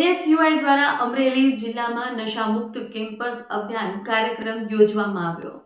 NSUI દ્વારા અમરેલી જિલ્લામાં નશામુક્ત campus અભિયાન કાર્યક્રમ યોજવામાં આવ્યો.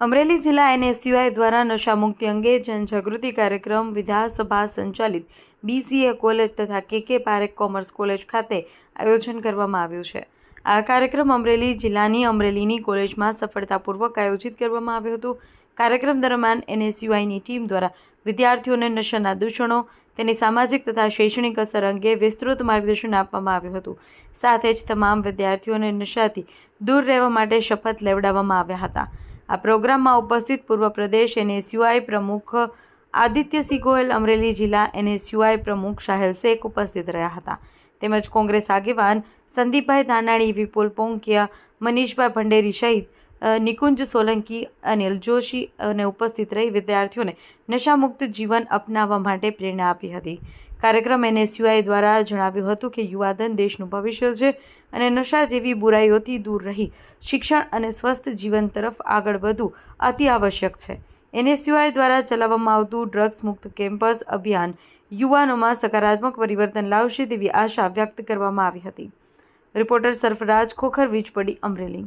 અમરેલી જિલ્લા એનએસયુઆઈ દ્વારા નશામુક્તિ અંગે જનજાગૃતિ કાર્યક્રમ વિધાનસભા સંચાલિત બીસીએ કોલેજ તથા કે કે પારેખ કોમર્સ કોલેજ ખાતે આયોજન કરવામાં આવ્યું છે. આ કાર્યક્રમ અમરેલી જિલ્લાની અમરેલીની કોલેજમાં સફળતાપૂર્વક આયોજિત કરવામાં આવ્યું હતું. કાર્યક્રમ દરમિયાન એનએસયુઆઈની ટીમ દ્વારા વિદ્યાર્થીઓને નશાના દૂષણો, તેની સામાજિક તથા શૈક્ષણિક અસર અંગે વિસ્તૃત માર્ગદર્શન આપવામાં આવ્યું હતું. સાથે જ તમામ વિદ્યાર્થીઓને નશાથી દૂર રહેવા માટે શપથ લેવડાવવામાં આવ્યા હતા. આ પ્રોગ્રામમાં ઉપસ્થિત પૂર્વ પ્રદેશ એનએસયુઆઈ પ્રમુખ આદિત્યસિંહ ગોયલ, અમરેલી જિલ્લા એનએસયુઆઈ પ્રમુખ સાહેલ શેખ ઉપસ્થિત રહ્યા હતા. તેમજ કોંગ્રેસ આગેવાન સંદીપભાઈ ધાનાણી, વિપુલ પોંકિયા, મનીષભાઈ ભંડેરી સહિત નિકુંજ સોલંકી, અનિલ જોશી અને ઉપસ્થિત રહી વિદ્યાર્થીઓને નશામુક્ત જીવન અપનાવવા માટે પ્રેરણા આપી હતી. કાર્યક્રમ એનએસયુઆઈ દ્વારા જણાવ્યું હતું કે યુવાધન દેશનું ભવિષ્ય છે અને નશા જેવી બુરાઈઓથી દૂર રહી શિક્ષણ અને સ્વસ્થ જીવન તરફ આગળ વધવું અતિ આવશ્યક છે. એનએસયુઆઈ દ્વારા ચલાવવામાં આવતું ડ્રગ્સ મુક્ત કેમ્પસ અભિયાન યુવાનોમાં સકારાત્મક પરિવર્તન લાવશે તેવી આશા વ્યક્ત કરવામાં આવી હતી. રિપોર્ટર સરફરાજ ખોખર વીજપડી અમરેલી.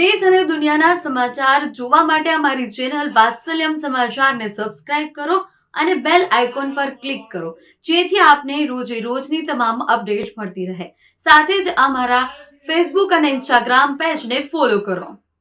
દેશ અને દુનિયાના સમાચાર જોવા માટે અમારી ચેનલ વાત્સલ્યમ સમાચારને સબસ્ક્રાઇબ કરો અને બેલ આઇકોન પર ક્લિક કરો, જેથી આપને રોજે રોજની તમામ અપડેટ મળતી રહે. સાથે જ અમારા ફેસબુક અને ઇન્સ્ટાગ્રામ પેજને ફોલો કરો.